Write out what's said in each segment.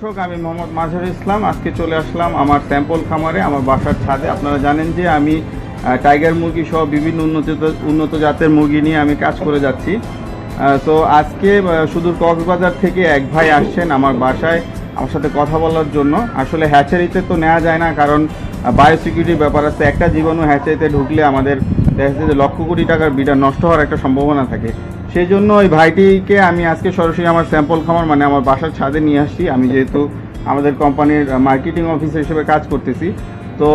দর্শক, আমি মোহাম্মদ মাজহার ইসলাম। আজকে চলে আসলাম আমার স্যাম্পল খামারে, আমার বাসার ছাদে। আপনারা জানেন যে আমি টাইগার মুরগি সহ বিভিন্ন উন্নত উন্নত জাতের মুরগি নিয়ে আমি কাজ করে যাচ্ছি। তো আজকে সুদূর কক্সবাজার থেকে এক ভাই আসছেন আমার বাসায় আমার সাথে কথা বলার জন্য। আসলে হ্যাচারিতে তো নেওয়া যায় না, কারণ বায়োসিকিউরিটির ব্যাপার আছে। একটা জীবাণু হ্যাচারিতে ঢুকলে আমাদের দেখা যাচ্ছে যে লক্ষ কোটি টাকার বিটা নষ্ট হওয়ার একটা সম্ভাবনা থাকে। সেই জন্য ওই ভাইটিকে আমি আজকে সরাসরি আমার স্যাম্পল খামার মানে আমার বাসার ছাদে নিয়ে আসছি। আমি যেহেতু আমাদের কোম্পানির মার্কেটিং অফিসার হিসেবে কাজ করতেছি। তো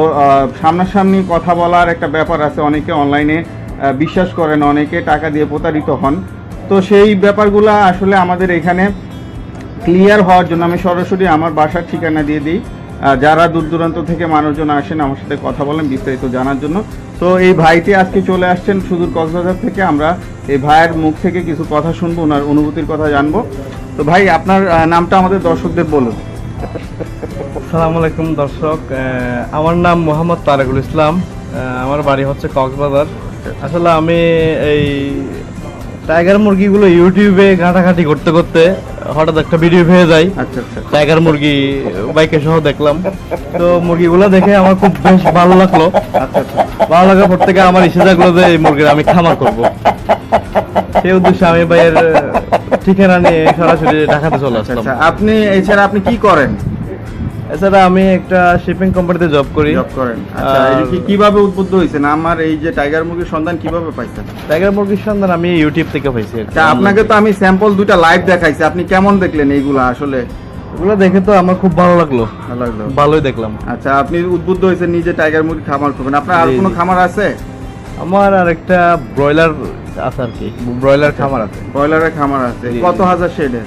সামনাসামনি কথা বলার একটা ব্যাপার আছে। অনেকে অনলাইনে বিশ্বাস করেন, অনেকে টাকা দিয়ে প্রতারিত হন। তো সেই ব্যাপারগুলো আসলে আমাদের এখানে ক্লিয়ার হওয়ার জন্য আমি সরাসরি আমার বাসার ঠিকানা দিয়ে দিই। যারা দূর দূরান্ত থেকে মানুষজন আসেন আমার সাথে কথা বলেন বিস্তারিত জানার জন্য। তো এই ভাইটি আজকে চলে আসছেন সুদূর কক্সবাজার থেকে। আমরা এই ভাইয়ের মুখ থেকে কিছু কথা শুনব, ওনার অনুভূতির কথা জানব। তো ভাই, আপনার নামটা আমাদের দর্শকদের বলুন। আসসালামু আলাইকুম দর্শক। আমার নাম মোহাম্মদ তারেকুল ইসলাম। আমার বাড়ি হচ্ছে কক্সবাজার। আসলে আমি এই টাইগার মুরগিগুলো ইউটিউবে ঘাটাঘাটি করতে করতে হঠাৎ একটা ভিডিও পেয়ে যাই আচ্ছা আচ্ছা। টাইগার মুরগি বাইকে সহ দেখলাম। তো মুরগিগুলো দেখে আমার খুব বেশ ভালো লাগল। আচ্ছা আচ্ছা। ভালো লাগার পর থেকে আমার ইচ্ছে জাগলো যে এই মুরগির আমি খামার করব। সেই উদ্দেশ্যে আমি ভাইয়ের ঠিকানা নিয়ে সরাসরি ঢাকাতে চলে আচ্ছা আসলাম। আচ্ছা আপনি এছাড়া আপনি কি করেন? এছাড়া আমি একটা শিপিং কোম্পানিতে জব করি। জব করেন। আচ্ছা কীভাবে উদ্বুদ্ধ হয়েছেন আমার এই যে টাইগার মুরগির সন্ধান কীভাবে পাইছেন? টাইগার মুরগির সন্ধান আমি ইউটিউব থেকে পাইছি আপনাকে তো আমি স্যাম্পল দুইটা লাইভ দেখাইছি। আপনি কেমন দেখলেন এইগুলা আসলে? ওগুলো দেখে তো আমার খুব ভালো লাগল। ভালো লাগল। ভালোই দেখলাম। আচ্ছা আপনি উদ্বুদ্ধ হয়েছেন নিজে টাইগার মুরগি খামার করবেন আপনার আর কোনো খামার আছে? আমার আর একটা ব্রয়লার আছে আর কি। ব্রয়লার খামার আছে। ব্রয়লারের খামার আছে। কত। হাজার শেডের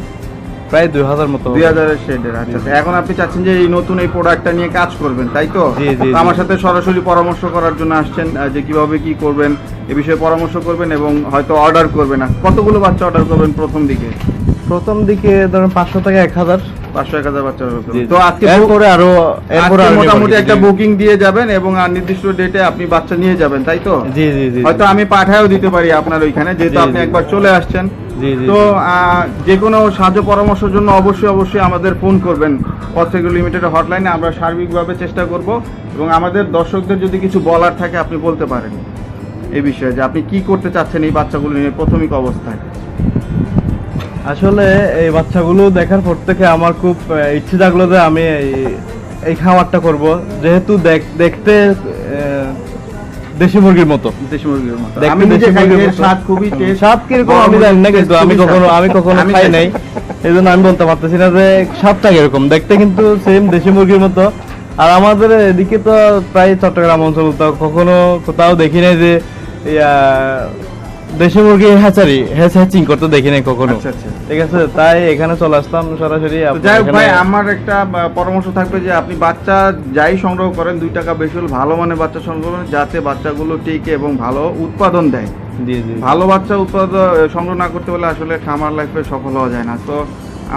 প্রায় দুই হাজার মতো দুই হাজারের শেডের আচ্ছা। এখন আপনি চাচ্ছেন যে এই নতুন এই প্রোডাক্টটা নিয়ে কাজ করবেন তাই তো? জি, জি, তো আমার সাথে সরাসরি পরামর্শ করার জন্য আসছেন যে কীভাবে কি করবেন এ বিষয়ে পরামর্শ করবেন এবং হয়তো অর্ডার করবেন। না কতগুলো বাচ্চা অর্ডার করবেন প্রথম দিকে? প্রথম দিকে ধরুন পাঁচশো থেকে এক হাজার। বাচ্চা। জি, তো আজকে এরপরে আরও এরপরে মোটামুটি একটা বুকিং দিয়ে যাবেন এবং আর নির্দিষ্ট ডেটে আপনি বাচ্চা নিয়ে যাবেন তাই তো? জি জি জি হয়তো আমি পাঠায়ও দিতে পারি আপনার ওইখানে যেহেতু আপনি একবার চলে আসছেন। জি জি তো আহ, যে কোনো সাহায্য পরামর্শের জন্য অবশ্যই অবশ্যই আমাদের ফোন করবেন। পথেগুলো লিমিটেড হটলাইনে আমরা সার্বিকভাবে চেষ্টা করব এবং আমাদের দর্শকদের যদি কিছু বলার থাকে আপনি বলতে পারেন। এই বিষয়ে যে আপনি কি করতে চাচ্ছেন এই বাচ্চাগুলো নিয়ে প্রাথমিক অবস্থায়। আসলে এই বাচ্চাগুলো দেখার পর থেকে আমার খুব ইচ্ছে জাগলো যে আমি এই- খামারটা করব। যেহেতু দেখতে দেশি মুরগির মতো। দেশি মুরগির মতো। আমি নিজে খাই মুরগির এর মতো। স্বাদ খুবই স্বাদ কীরকম আমি জানি না কিন্তু আমি কখনো আমি কখনো খাই। নাই। এই জন্য আমি বলতে পারতেছি না যে স্বাদটা কীরকম। দেখতে কিন্তু সেম দেশি মুরগির মতো। আর আমাদের এদিকে তো প্রায় চট্টগ্রাম অঞ্চল তো কখনো কোথাও দেখি নাই যে ইয়া, দেশি মুরগি হ্যাচারি হ্যাচিং করতে দেখি নাই কখনো। আচ্ছা, আচ্ছা। ঠিক আছে তাই এখানে চলে আসলাম সরাসরি। যাই হোক ভাই আমার একটা পরামর্শ থাকবে যে আপনি বাচ্চা যাই সংগ্রহ করেন দুই টাকা বেশি হলে ভালো মানের বাচ্চা সংগ্রহ করেন যাতে বাচ্চাগুলো টিকে এবং ভালো উৎপাদন দেয়। জি জি। ভালো বাচ্চা উৎপাদন সংগ্রহ না করতে পারলে আসলে খামার লাইফে সফল হওয়া যায় না। তো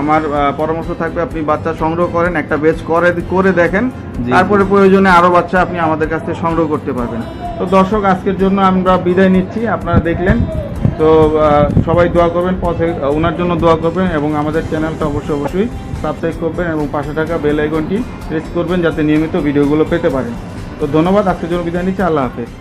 আমার পরামর্শ থাকবে আপনি বাচ্চা সংগ্রহ করেন একটা বেচ করে করে দেখেন। তারপরে প্রয়োজনে আরও বাচ্চা আপনি আমাদের কাছ থেকে সংগ্রহ করতে পারবেন। তো দর্শক আজকের জন্য আমরা বিদায় নিচ্ছি আপনারা দেখলেন। তো সবাই দোয়া করবেন পথে ওনার জন্য দোয়া করবেন এবং আমাদের চ্যানেলটা অবশ্যই অবশ্যই সাবস্ক্রাইব করবেন এবং পাশে থাকা বেল আইকনটি প্রেস করবেন যাতে নিয়মিত ভিডিওগুলো পেতে পারেন। তো ধন্যবাদ আজকের জন্য বিদায় নিচ্ছি আল্লাহ হাফেজ।